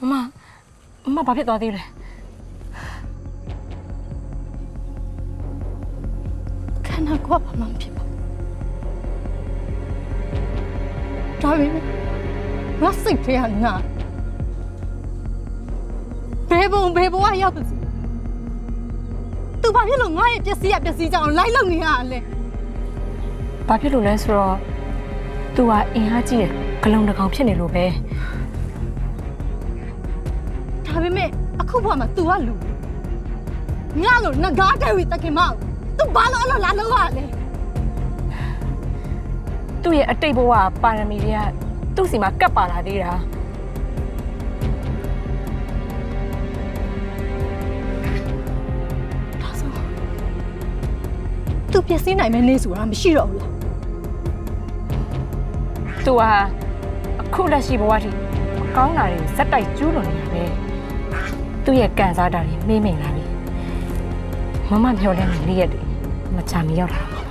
မမမဘာဖြစ်သွားသေးလဲခန္ဓာကိုယ်ကဘာမှမဖြစ်ပါဘူးဒါပေမဲ့ငါစိတ်ထဲကငါဘယ်ဘုံဘယ်ဘဝရောက်ပါစေသူဘာဖြစ်လို့ငါရဲ့ပျက်စီးရပျက်စီးကြအောင်လိုက်လုံနေရလဲဘာဖြစ်လို့လဲဆိုတော့ तू ကအင်အားကြီးတယ်ဂလုံတစ်ကောင်ဖြစ်နေလို့ပဲ ဒါပေမဲ့အခုဘဝမှာ तू ကလူငါလို့ငကားတယ်ဝီတခင်မအောင် तू ဘာလို့အဲ့လိုလာလို့ရလဲ သူ့ရဲ့အတိတ်ဘဝပါရမီတွေကသူ့စီမှာကပ်ပါလာသေးတာ ဒါဆို तू ပျက်စီးနိုင်မယ့်နေဆိုတာမရှိတော့ဘူးလား သူဟာအခုလက်ရှိဘဝထိမကောင်းတာတွေစက်တိုက်ကျူးလွန်နေတာပဲ သူ့ရဲ့ကန်စားတာတွေမေးမိန်လာပြီမမမျောလဲနေရက်တွေမချာမီရောက်လာတော့